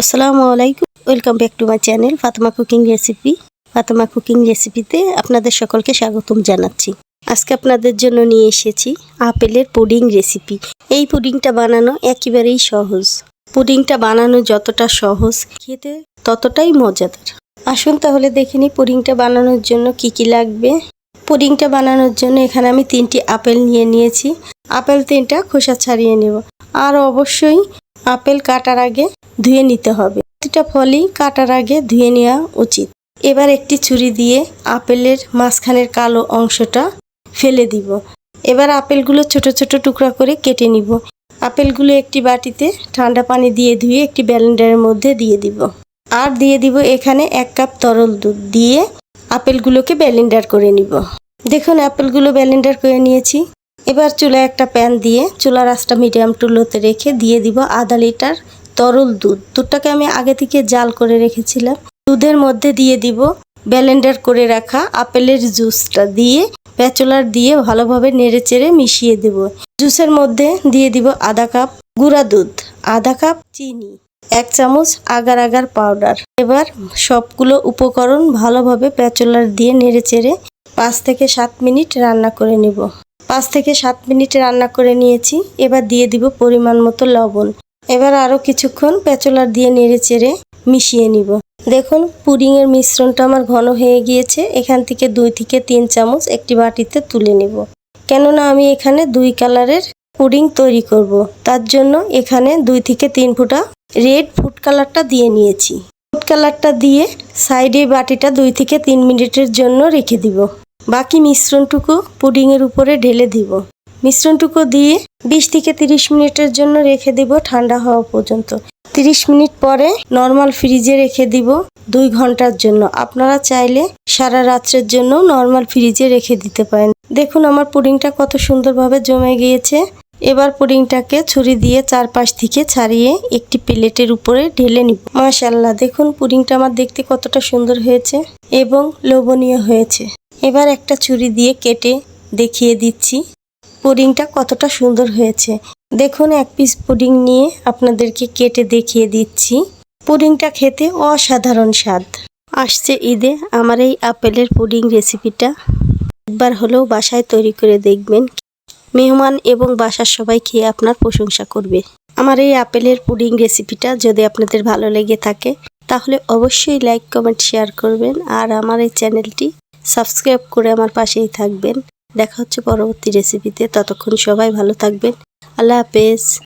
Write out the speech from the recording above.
আসসালামু আলাইকুম। Welcome back to my channel Fatema cooking recipe Fatema cooking রেসিপিতে আপনাদের সকলকে স্বাগতম জানাচ্ছি। আজকে আপনাদের জন্য নিয়ে এসেছি আপেলের পুডিং রেসিপি এই পুডিংটা বানানো একেবারেই সহজ। পুডিংটা বানানো যতটা সহজ, খেতে ততটাই মজাদার। আসুন তাহলে দেখে নিই পুডিংটা বানানোর জন্য কি কি লাগবে। পুডিংটা বানানোর জন্য এখানে আমি তিনটি আপেল নিয়ে নিয়েছি। আপেল তিনটা খোসা ছাড়িয়ে নেব। আর অবশ্যই আপেল কাটার আগে ধুয়ে নিতে হবে। প্রতিটা ফলই কাটার আগে ধুয়ে নেওয়া উচিত। এবার একটি ছুরি দিয়ে আপেলের মাঝখানের কালো অংশটা ফেলে দিব। এবার আপেলগুলো ছোট ছোট টুকরা করে কেটে নিব। আপেলগুলো একটি বাটিতে ঠান্ডা পানি দিয়ে ধুয়ে একটি ব্যালেন্ডারের মধ্যে দিয়ে দিব। আর দিয়ে দিব এখানে এক কাপ তরল দুধ দিয়ে আপেলগুলোকে ব্যালেন্ডার করে নিব। দেখুন, আপেলগুলো ব্যালেন্ডার করে নিয়েছি। এবার চুলায় একটা প্যান দিয়ে চুলার আঁচটা মিডিয়াম টুলোতে রেখে দিয়ে দিব আধা লিটার তরল দুধ। দুধটাকে আমি আগে থেকে জাল করে রেখেছিলাম। দুধের মধ্যে দিয়ে দিব ব্যালেন্ডার করে রাখা আপেলের জুসটা দিয়ে প্যাচুলার দিয়ে ভালোভাবে নেড়ে চেড়ে মিশিয়ে দেব। জুসের মধ্যে দিয়ে দিব আধা কাপ গুঁড়া দুধ, আধা কাপ চিনি, এক চামচ আগার আগার পাউডার। এবার সবগুলো উপকরণ ভালোভাবে প্যাচুলার দিয়ে নেড়ে চেড়ে পাঁচ থেকে সাত মিনিট রান্না করে নেব। পাঁচ থেকে সাত মিনিট রান্না করে নিয়েছি। এবার দিয়ে দিব পরিমাণ মতো লবণ। এবার আরও কিছুক্ষণ পেঁচলার দিয়ে নেড়ে চেড়ে মিশিয়ে নিব। দেখুন, পুডিংয়ের মিশ্রণটা আমার ঘন হয়ে গিয়েছে। এখান থেকে দুই থেকে তিন চামচ একটি বাটিতে তুলে নেব। কেননা আমি এখানে দুই কালারের পুডিং তৈরি করব। তার জন্য এখানে দুই থেকে তিন ফুটা রেড ফুড কালারটা দিয়ে নিয়েছি। ফুড কালারটা দিয়ে সাইডে বাটিটা দুই থেকে তিন মিনিটের জন্য রেখে দিব। বাকি মিশ্রণটুকু পুডিংয়ের উপরে ঢেলে দিব। মিশ্রণটুকু দিয়ে বিশ থেকে তিরিশ মিনিটের জন্য রেখে দিব ঠান্ডা হওয়া পর্যন্ত। তিরিশ মিনিট পরে নর্মাল ফ্রিজে রেখে দিব দুই ঘণ্টার জন্য। আপনারা চাইলে সারা রাত্রের জন্য নর্মাল ফ্রিজে রেখে দিতে পারেন। দেখুন আমার পুডিংটা কত সুন্দরভাবে জমে গিয়েছে। এবার পুডিংটাকে ছুরি দিয়ে চারপাশ থেকে ছাড়িয়ে একটি প্লেটের উপরে ঢেলে নিব। মাশাল্লাহ দেখুন পুডিংটা আমার দেখতে কতটা সুন্দর হয়েছে এবং লোভনীয় হয়েছে। এবার একটা ছুরি দিয়ে কেটে দেখিয়ে দিচ্ছি। পুডিংটা কতটা সুন্দর হয়েছে। দেখুন, এক পিস পুডিং নিয়ে আপনাদেরকে কেটে দেখিয়ে দিচ্ছি। পুডিংটা খেতে অসাধারণ স্বাদ। আসছে ঈদে আমার এই আপেলের পুডিং রেসিপিটা। একবার হলেও বাসায় তৈরি করে দেখবেন। মেহমান এবং বাসার সবাই খেয়ে আপনার প্রশংসা করবে। আমার এই আপেলের পুডিং রেসিপিটা যদি আপনাদের ভালো লেগে থাকে, তাহলে অবশ্যই লাইক কমেন্ট শেয়ার করবেন। আর আমার এই চ্যানেলটি সাবস্ক্রাইব করে আমার পাশেই থাকবেন। দেখা হচ্ছে পরবর্তী রেসিপিতে ততক্ষণ সবাই ভালো থাকবেন। আল্লাহ হাফেজ।